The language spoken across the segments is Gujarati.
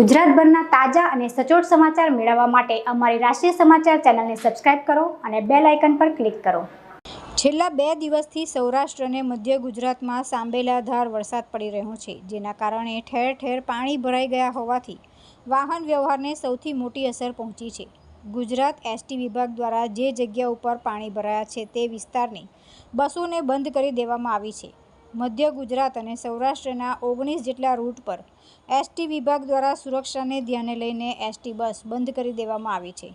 ગુજરાતભરના તાજા અને સચોટ સમાચાર મેળવવા માટે અમારી રાષ્ટ્રીય સમાચાર ચેનલને સબસ્ક્રાઇબ કરો અને બેલ આઇકન પર ક્લિક કરો. છેલ્લા બે દિવસથી સૌરાષ્ટ્ર અને મધ્ય ગુજરાતમાં સાંબેલાધાર વરસાદ પડી રહ્યો છે, જેના કારણે ઠેર ઠેર પાણી ભરાઈ ગયા હોવાથી વાહન વ્યવહારને સૌથી મોટી અસર પહોંચી છે. ગુજરાત એસટી વિભાગ દ્વારા જે જગ્યા ઉપર પાણી ભરાયા છે તે વિસ્તારની બસોને બંધ કરી દેવામાં આવી છે. મધ્ય ગુજરાત અને સૌરાષ્ટ્રના ઓગણીસ જેટલા રૂટ પર એસટી વિભાગ દ્વારા સુરક્ષાને ધ્યાને લઈને એસટી બસ બંધ કરી દેવામાં આવી છે.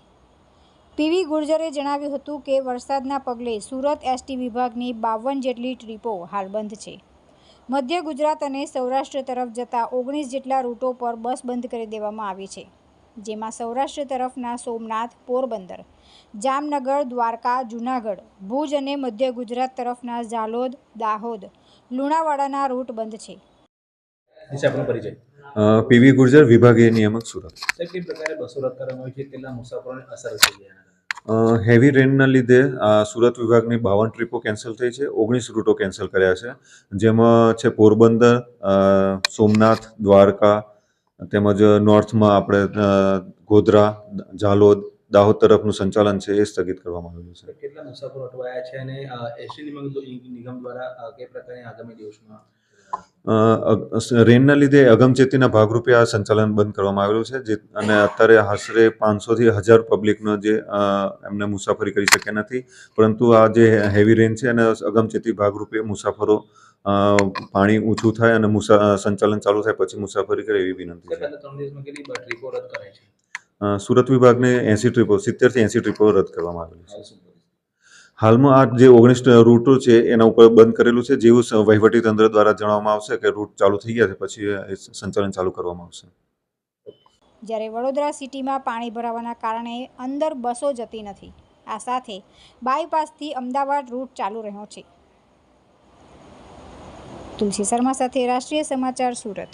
પીવી ગુર્જરે જણાવ્યું હતું કે, વરસાદના પગલે સુરત એસટી વિભાગની બાવન જેટલી ટ્રીપો હાલ બંધ છે. મધ્ય ગુજરાત અને સૌરાષ્ટ્ર તરફ જતા ઓગણીસ જેટલા રૂટો પર બસ બંધ કરી દેવામાં આવી છે. જેમાં સૌરાષ્ટ્ર તરફના સોમનાથ પોરબંદર જામનગર દ્વારકા જૂનાગઢ ભુજ અને મધ્ય ગુજરાત તરફના ઝાલોદ દાહોદ લુણાવાડાના રૂટ બંધ છે. વિશે આપણો પરિચય. પીવી ગુર્જર વિભાગીય નિયામક સુરત. સાહેબ કઈ પ્રકારે બસો રદ કરવામાં આવી છે? કેટલા મુસાફરોને અસર થઈ છે એના કારણે? અ, હેવી રેનના લીધે આ સુરત વિભાગની બાવન ટ્રીપો કેન્સલ થઈ છે. ઓગણીસ રૂટો કેન્સલ કર્યા છે. જેમાં છે પોરબંદર સોમનાથ દ્વારકા તેમજ નોર્થમાં આપણે ગોધરા, ઝાલોદ, દાહોદ તરફનું સંચાલન છે એ સ્થગિત કરવામાં આવ્યું છે. કેટલા મુસાફરો અટવાયા છે અને એસટી નિગમ દ્વારા કઈ પ્રકારની આગામી દિવસમાં રેનના લીધે અગમચેતીના ભાગરૂપે આ સંચાલન બંધ કરવામાં આવેલું છે જે અને અત્યારે આશરે પાંચસોથી હજાર પબ્લિકનો જે એમને મુસાફરી કરી શક્યા નથી. પરંતુ આ જે હેવી રેન છે અને અગમચેતી ભાગરૂપે મુસાફરો પાણી ઊંચું થાય અને મુસા સંચાલન ચાલુ થાય પછી મુસાફરી કરે એવી વિનંતી છે. સુરત વિભાગને એંસી ટ્રીપો સિત્તેરથી એંસી ટ્રીપો રદ કરવામાં આવેલી છે? હાલમાં આ જે ઓગણીસ રૂટો છે, એના ઉપર બંધ કરેલું છે. જેવું વહીવટી તંત્ર દ્વારા જણાવવામાં આવશે કે રૂટ ચાલુ થઈ ગયા છે, પછી સંચાલન ચાલુ કરવામાં આવશે. જ્યારે વડોદરા સિટીમાં પાણી ભરાવાના કારણે અંદર બસો જતી નથી. આ સાથે બાયપાસથી અમદાવાદ રૂટ ચાલુ રહ્યો છે. તુલસી શર્મા સાથે રાષ્ટ્રીય સમાચાર સુરત.